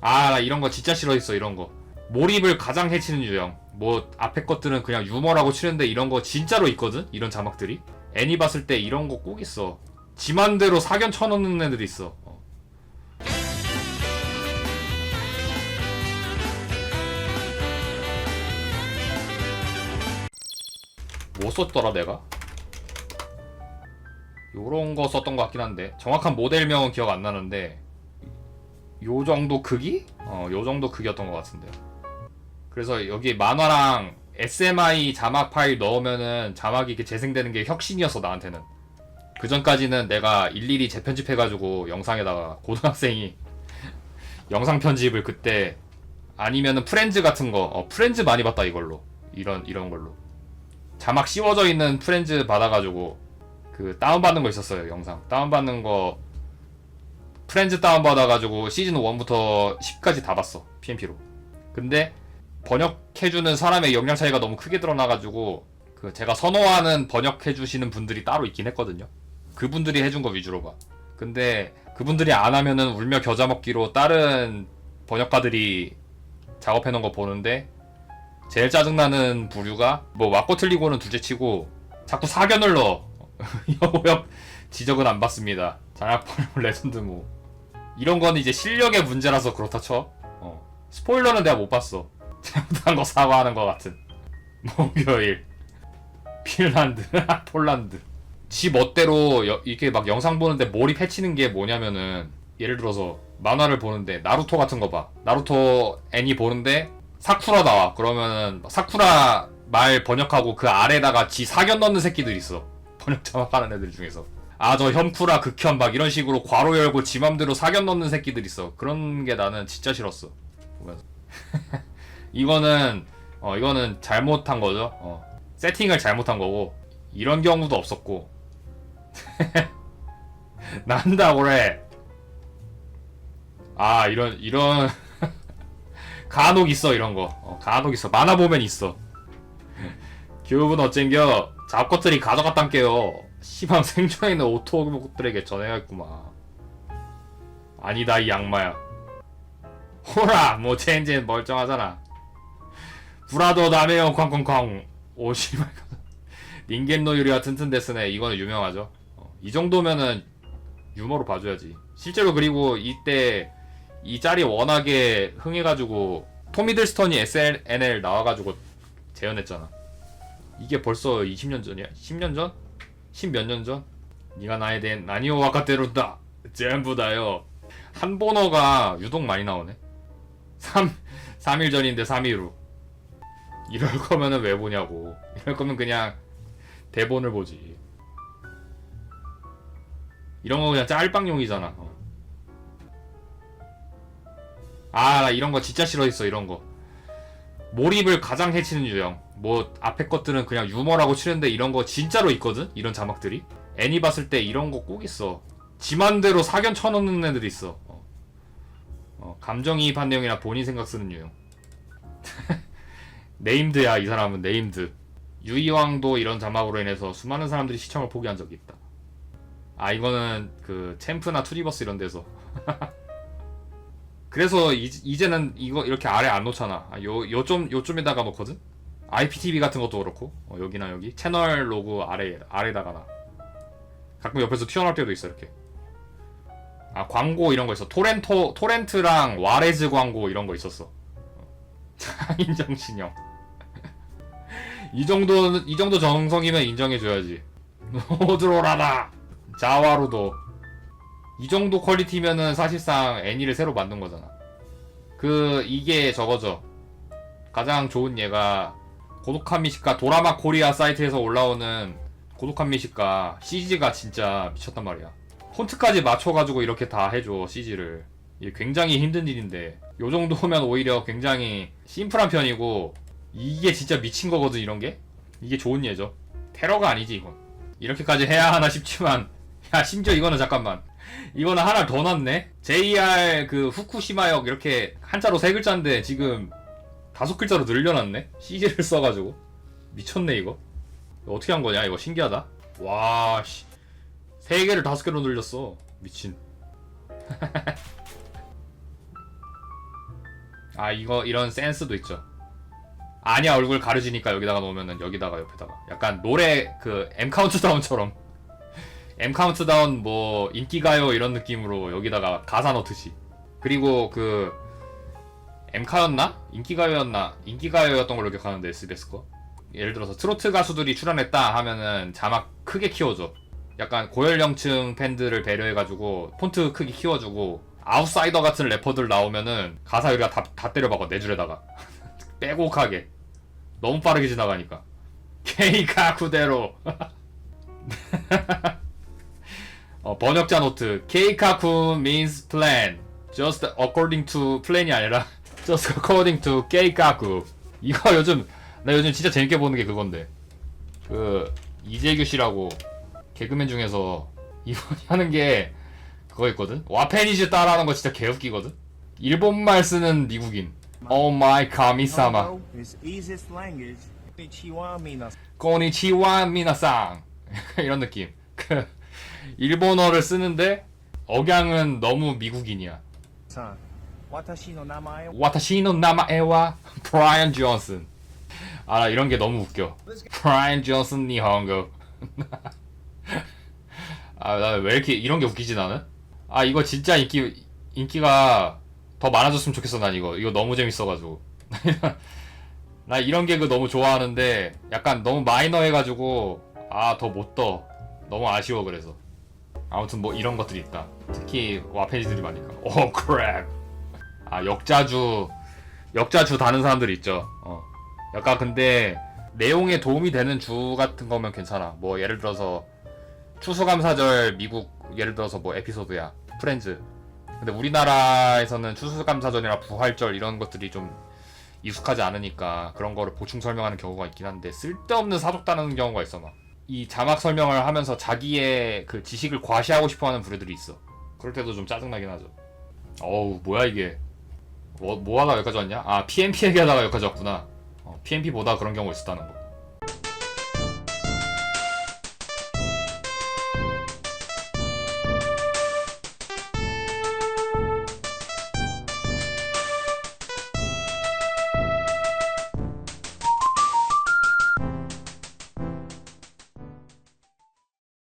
아, 나 이런 거 진짜 싫어했어, 이런 거. 몰입을 가장 해치는 유형. 뭐, 앞에 것들은 그냥 유머라고 치는데 이런 거 진짜로 있거든? 이런 자막들이. 애니 봤을 때 이런 거 꼭 있어. 지만대로 사견 쳐놓는 애들이 있어. 어. 뭐 썼더라, 내가? 요런 거 썼던 것 같긴 한데. 정확한 모델명은 기억 안 나는데. 요 정도 크기? 어, 요 정도 크기였던 것 같은데. 그래서 여기 만화랑 SMI 자막 파일 넣으면은 자막이 이렇게 재생되는 게 혁신이었어, 나한테는. 그 전까지는 내가 일일이 재편집해가지고 영상에다가 고등학생이 영상 편집을 그때 아니면은 프렌즈 같은 거, 어, 프렌즈 많이 봤다, 이걸로. 이런, 이런 걸로. 자막 씌워져 있는 프렌즈 받아가지고 그 다운받는 거 있었어요, 영상. 다운받는 거 프렌즈 다운 받아가지고 시즌 1부터 10까지 다 봤어 PMP로. 근데 번역해주는 사람의 역량 차이가 너무 크게 드러나가지고 그 제가 선호하는 번역해주시는 분들이 따로 있긴 했거든요. 그분들이 해준 거 위주로 봐. 근데 그분들이 안 하면은 울며 겨자 먹기로 다른 번역가들이 작업해 놓은 거 보는데 제일 짜증나는 부류가 뭐 맞고 틀리고는 둘째치고 자꾸 사견을 넣어. 여보역 지적은 안 받습니다. 장학벌 레전드 뭐 이런 건 이제 실력의 문제라서 그렇다 쳐. 어. 스포일러는 내가 못 봤어. 잘못한 거 사과하는 것 같은. 목요일. 핀란드, 폴란드. 지 멋대로 여- 이렇게 막 영상 보는데 몰입 해치는 게 뭐냐면은 예를 들어서 만화를 보는데 나루토 같은 거 봐. 나루토 애니 보는데 사쿠라 나와. 그러면은 사쿠라 말 번역하고 그 아래다가 지 사견 넣는 새끼들 있어. 번역 자막하는 애들 중에서. 아 저 현쿠라 극현 막 이런 식으로 괄호 열고 지 맘대로 사견 넣는 새끼들 있어. 그런 게 나는 진짜 싫었어. 보면서. 이거는 어 이거는 잘못한 거죠. 어. 세팅을 잘못한 거고. 이런 경우도 없었고. 난다 그래 아 이런 이런. 간혹 있어 이런 거. 어, 간혹 있어. 만화 보면 있어. 교육은 어쩐겨. 잡것들이 가져갔단께요 시방 생존에 있는 오토들에게 전해야겠구만. 아니다 이 양마야. 호라! 뭐 젠젠 멀쩡하잖아. 브라더 다메요 쾅쾅쾅. 오 씨발. 닌겐노 유리와 튼튼 데스네. 이거는 유명하죠. 어, 이 정도면은 유머로 봐줘야지. 실제로 그리고 이때 이 짤이 워낙에 흥해가지고 토미들스턴이 SNL 나와가지고 재현했잖아. 이게 벌써 20년 전이야? 10년 전? 10몇 년 전? 니가 나에 대한 나니오 와카테루다 전부 다요 한 번호가 유독 많이 나오네 3, 3일 전인데 3일 후 이럴 거면은 왜 보냐고 이럴 거면 그냥 대본을 보지 이런 거 그냥 짤방용이잖아 어. 아, 나 이런 거 진짜 싫어했어, 이런 거. 몰입을 가장 해치는 유형. 뭐, 앞에 것들은 그냥 유머라고 치는데 이런 거 진짜로 있거든? 이런 자막들이. 애니 봤을 때 이런 거 꼭 있어. 지만대로 사견 쳐놓는 애들이 있어. 어. 어, 감정이입한 내용이나 본인 생각 쓰는 유형. 네임드야, 이 사람은 네임드. 유이왕도 이런 자막으로 인해서 수많은 사람들이 시청을 포기한 적이 있다. 아, 이거는 그 챔프나 투리버스 이런 데서. 그래서 이, 이제는 이거 이렇게 아래 안 놓잖아. 아, 요 요점 요점에다가 놓거든. IPTV 같은 것도 그렇고 어, 여기나 여기 채널 로고 아래 아래다가 나. 가끔 옆에서 튀어나올 때도 있어 이렇게. 아 광고 이런 거 있어. 토렌토 토렌트랑 와레즈 광고 이런 거 있었어. 장인정 신형. 이 정도 이 정도 정성이면 인정해줘야지. 오드로라다. 자와루도. 이 정도 퀄리티면은 사실상 애니를 새로 만든 거잖아. 그 이게 저거죠. 가장 좋은 예가 고독한 미식가 도라마 코리아 사이트에서 올라오는 고독한 미식가 CG가 진짜 미쳤단 말이야. 폰트까지 맞춰가지고 이렇게 다 해줘 CG를. 이게 굉장히 힘든 일인데 요 정도면 오히려 굉장히 심플한 편이고 이게 진짜 미친 거거든 이런 게 이게 좋은 예죠. 테러가 아니지 이건. 이렇게까지 해야 하나 싶지만 야 심지어 이거는 잠깐만 이거는 하나 더 넣네. JR 그 후쿠시마역 이렇게 한자로 세 글자인데 지금 다섯 글자로 늘려놨네. CG를 써가지고 미쳤네 이거. 어떻게 한 거냐 이거 신기하다. 와 씨. 세 개를 다섯 개로 늘렸어. 미친. 아 이거 이런 센스도 있죠. 아니야 얼굴 가려지니까 여기다가 놓으면은 여기다가 옆에다가 약간 노래 그 M 카운트다운처럼 M 카운트다운 뭐 인기가요 이런 느낌으로 여기다가 가사 넣듯이 그리고 그 M카였나? 인기가요였나? 인기가요였던 걸로 기억하는데 SBS 거. 예를 들어서 트로트 가수들이 출연했다 하면은 자막 크게 키워줘. 약간 고연령층 팬들을 배려해가지고 폰트 크기 키워주고 아웃사이더 같은 래퍼들 나오면은 가사 여기가 다, 다 때려박아 네 줄에다가. 빼곡하게. 너무 빠르게 지나가니까. 케이카 쿠데로. 어, 번역자 노트. 케이카쿤 means plan. Just according to plan이 아니라 just according to 케이카쿠 이거 요즘 나 요즘 진짜 재밌게 보는 게 그건데. 그 이재규 씨라고 개그맨 중에서 이분이 하는 게 그거 있거든? 와페니즈 따라하는 거 진짜 개웃기거든? 일본말 쓰는 미국인. Oh my mina. 고니치와 미나상 이런 느낌. 그 일본어를 쓰는데 억양은 너무 미국인이야 와타시노 나마에와 브라이언 존슨 아 이런 게 너무 웃겨. 브라이언 존슨 니hongo 아나 왜 이렇게 이런 게 웃기지 나는? 아 이거 진짜 인기 인기가 더 많아졌으면 좋겠어 난 이거. 이거 너무 재밌어가지고. 나 이런 개그 너무 좋아하는데 약간 너무 마이너 해가지고 아 더 못 떠. 너무 아쉬워 그래서. 아무튼 뭐 이런 것들이 있다. 특히 와페이지들이 많으니까. 오 크랩 아 역자주 역자주 다는 사람들이 있죠. 어. 약간 근데 내용에 도움이 되는 주 같은 거면 괜찮아. 뭐 예를 들어서 추수감사절 미국 예를 들어서 뭐 에피소드야 프렌즈. 근데 우리나라에서는 추수감사절이나 부활절 이런 것들이 좀 익숙하지 않으니까 그런 거를 보충 설명하는 경우가 있긴 한데 쓸데없는 사족 다는 경우가 있어 막. 이 자막 설명을 하면서 자기의 그 지식을 과시하고 싶어하는 부류들이 있어. 그럴 때도 좀 짜증나긴 하죠. 어우 뭐야 이게 뭐, 뭐 하다가 여기까지 왔냐? 아, PMP 얘기하다가 여기까지 왔구나. 어, PMP 보다 그런 경우 있었다는 거.